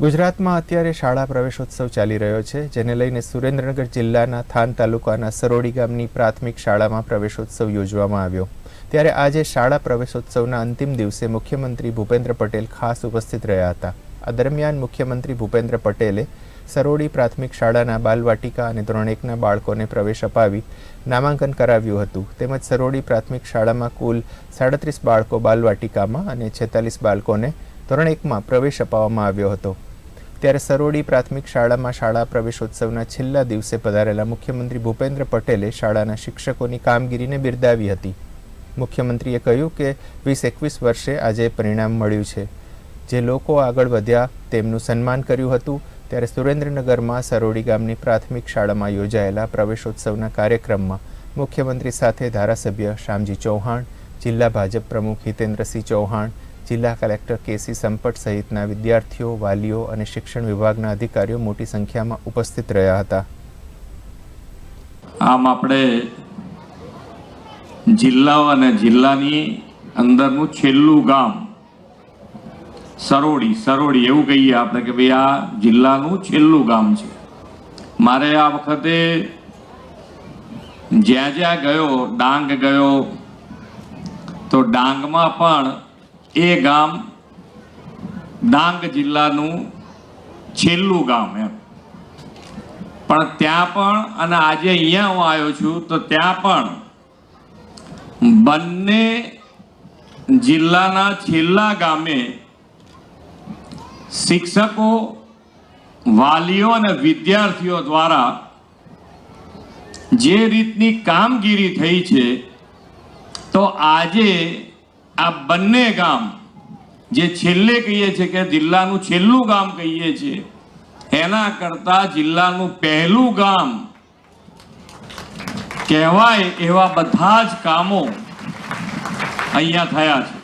ગુજરાતમાં અત્યારે શાળા પ્રવેશોત્સવ ચાલી રહ્યો છે, જેને લઈને સુરેન્દ્રનગર જિલ્લાના થાન તાલુકાના સરોડી ગામની પ્રાથમિક શાળામાં પ્રવેશોત્સવ યોજવામાં આવ્યો. ત્યારે આજે શાળા પ્રવેશોત્સવના અંતિમ દિવસે મુખ્યમંત્રી ભૂપેન્દ્ર પટેલ ખાસ ઉપસ્થિત રહ્યા હતા. આ દરમિયાન મુખ્યમંત્રી ભૂપેન્દ્ર પટેલે સરોડી પ્રાથમિક શાળાના બાલવાટિકા અને ધોરણ એકના બાળકોને પ્રવેશ અપાવી નામાંકન કરાવ્યું હતું. તેમજ સરોડી પ્રાથમિક શાળામાં કુલ સાડત્રીસ બાળકો બાલવાટિકામાં અને છેતાલીસ બાળકોને ધોરણ એકમાં પ્રવેશ અપાવવામાં આવ્યો હતો. ત્યારે સરોડી પ્રાથમિક શાળામાં શાળા પ્રવેશોત્સવના છેલ્લા દિવસે પધારેલા મુખ્યમંત્રી ભૂપેન્દ્ર પટેલે શાળાના શિક્ષકોની કામગીરીને બિરદાવી હતી. મુખ્યમંત્રીએ કહ્યું કે વીસ એકવીસ વર્ષે આજે પરિણામ મળ્યું છે. જે લોકો આગળ વધ્યા તેમનું સન્માન કર્યું હતું. ત્યારે સુરેન્દ્રનગરમાં સરોડી ગામની પ્રાથમિક શાળામાં યોજાયેલા પ્રવેશોત્સવના કાર્યક્રમમાં મુખ્યમંત્રી સાથે ધારાસભ્ય શ્યામજી ચૌહાણ, જિલ્લા ભાજપ પ્રમુખ હિતેન્દ્રસિંહ ચૌહાણ જિલ્લા કલેક્ટર કેસી સંપટ સહિતના વિદ્યાર્થીઓ, વાલીઓ અને શિક્ષણ વિભાગના અધિકારીઓ મોટી સંખ્યામાં ઉપસ્થિત રહ્યા હતા. આમ આપણે જિલ્લાઓ અને જિલ્લાની અંદરનું છેલ્લું ગામ, સરોડી સરોડી એવું કહીએ આપણે કે ભાઈ આ જિલ્લાનું છેલ્લું ગામ છે. મારે આ વખતે જ્યાં જ્યાં ગયો, ડાંગ ગયો, તો ડાંગમાં પણ એ ગામ ડાંગ જિલ્લાનું છેલ્લું ગામ એમ. પણ ત્યાં પણ અને આજે અહીંયા હું આવ્યો છું તો ત્યાં પણ બંને જિલ્લાના છેલ્લા ગામે શિક્ષકો, વાલીઓ અને વિદ્યાર્થીઓ દ્વારા જે રીતની કામગીરી થઈ છે, તો આજે આ બંને ગામ જે છેલ્લે કહીએ છીએ કે જિલ્લાનું છેલ્લું ગામ કહીએ છીએ એના કરતા જિલ્લાનું પહેલું ગામ કહેવાય એવા બધા જ કામો અહીંયા થયા છે.